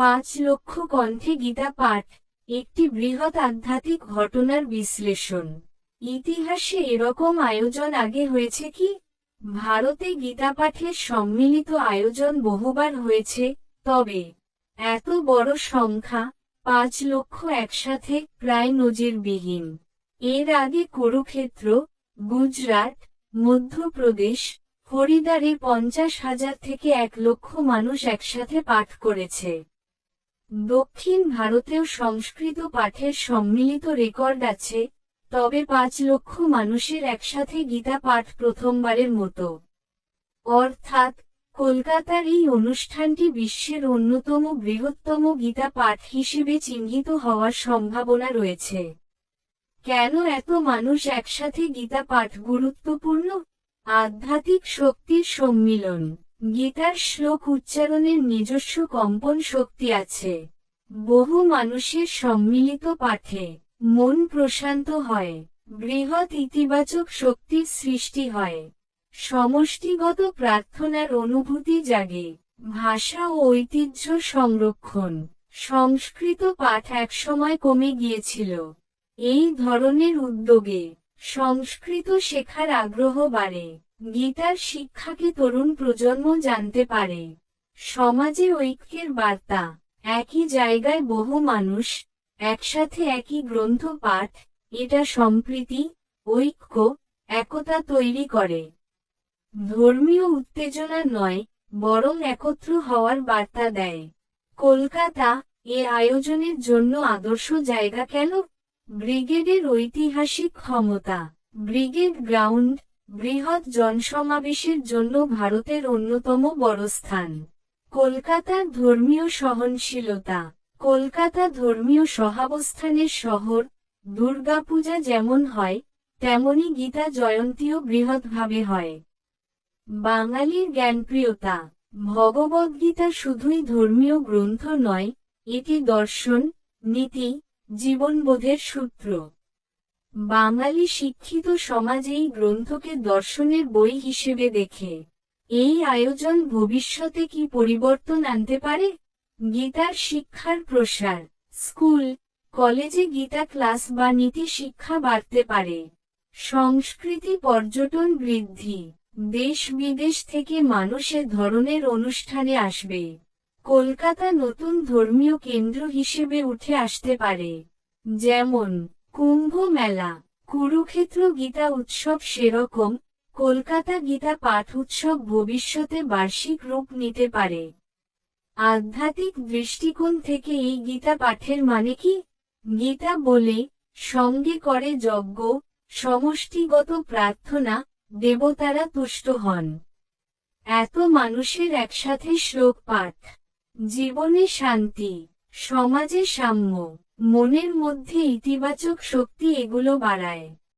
পাঁচ লক্ষ কণ্ঠে গীতা পাঠ, একটি বৃহৎ আধ্যাত্মিক ঘটনার বিশ্লেষণ। ইতিহাসে এরকম আয়োজন আগে হয়েছে কি? ভারতে গীতা পাঠের সম্মিলিত আয়োজন বহুবার হয়েছে, তবে এত বড় সংখ্যা, পাঁচ লক্ষ একসাথে প্রায় নজিরবিহীন। এর আগে কুরুক্ষেত্র, গুজরাট, মধ্যপ্রদেশ হরিদ্বারে পঞ্চাশ হাজার থেকে এক লক্ষ মানুষ একসাথে পাঠ করেছে। দক্ষিণ ভারতেও সংস্কৃত পাঠের সম্মিলিত রেকর্ড আছে, তবে পাঁচ লক্ষ মানুষের একসাথে গীতা পাঠ প্রথমবারের মতো। অর্থাৎ, কলকাতার এই অনুষ্ঠানটি বিশ্বের অন্যতম বৃহত্তম গীতা পাঠ হিসেবে চিহ্নিত হওয়ার সম্ভাবনা রয়েছে। কেন এত মানুষ একসাথে গীতা পাঠ গুরুত্বপূর্ণ? আধ্যাত্মিক শক্তির সম্মিলন। গীতার শ্লোক উচ্চারণের নিজস্ব কম্পন শক্তি আছে। বহু মানুষের সম্মিলিত পাঠে মন প্রশান্ত হয়, বৃহৎ ইতিবাচক শক্তির সৃষ্টি হয়। সমষ্টিগত প্রার্থনার অনুভূতি জাগে, ভাষা ও ঐতিহ্য সংরক্ষণ, সংস্কৃত পাঠ একসময় কমে গিয়েছিল। এই ধরনের উদ্যোগে সংস্কৃত শেখার আগ্রহ বাড়ে। গীতার শিক্ষাকে তরুণ প্রজন্ম জানতে পারে। সমাজে ঐক্যের বার্তা, একই জায়গায় বহু মানুষ, একসাথে একই গ্রন্থ পাঠ, এটা সম্প্রীতি, ঐক্য, একতা তৈরি করে। ধর্মীয় উত্তেজনা নয়, বরং একত্র হওয়ার বার্তা দেয়। কলকাতা এ আয়োজনের জন্য আদর্শ জায়গা কেন? ব্রিগেডের ঐতিহাসিক ক্ষমতা, ব্রিগেড গ্রাউন্ড বৃহৎ জনসমাবেশের জন্য ভারতের অন্যতম বড় স্থান। কলকাতার ধর্মীয় সহনশীলতা। কলকাতা ধর্মীয় সহাবস্থানের শহর, দুর্গাপূজা যেমন হয়, তেমনি গীতা জয়ন্তীও বৃহৎভাবে হয়। বাঙালির জ্ঞানপ্রিয়তা। ভগবদ্গীতা শুধুই ধর্মীয় গ্রন্থ নয়, এটি দর্শন, নীতি, জীবনবোধের সূত্র। বাঙালি শিক্ষিত সমাজ এই গ্রন্থকে দর্শনের বই হিসেবে দেখে। এই আয়োজন ভবিষ্যতে কি পরিবর্তন আনতে পারে? গীতার শিক্ষার প্রসার। স্কুল, কলেজে গীতা ক্লাস বা নীতি শিক্ষা বাড়তে পারে। সংস্কৃতি পর্যটন বৃদ্ধি। দেশ বিদেশ থেকে মানুষ এ ধরনের অনুষ্ঠানে আসবে। কলকাতা নতুন ধর্মীয় কেন্দ্র হিসেবে উঠে আসতে পারে। যেমন কুম্ভ মেলা কুরুক্ষেত্র গীতা উৎসব সেরকম, কলকাতা গীতা পাঠ উৎসব ভবিষ্যতে বার্ষিক রূপ নিতে পারে। আধ্যাত্মিক দৃষ্টিকোণ থেকে এই গীতা পাঠের মানে কি? গীতা বলে, সঙ্গে করে যজ্ঞ, সমষ্টিগত প্রার্থনা, দেবতারা তুষ্ট হন। এত মানুষের একসাথে শ্লোক পাঠ। জীবনে শান্তি, সমাজে সাম্য। মনের মধ্যে ইতিবাচক শক্তি এগুলো বাড়ায়।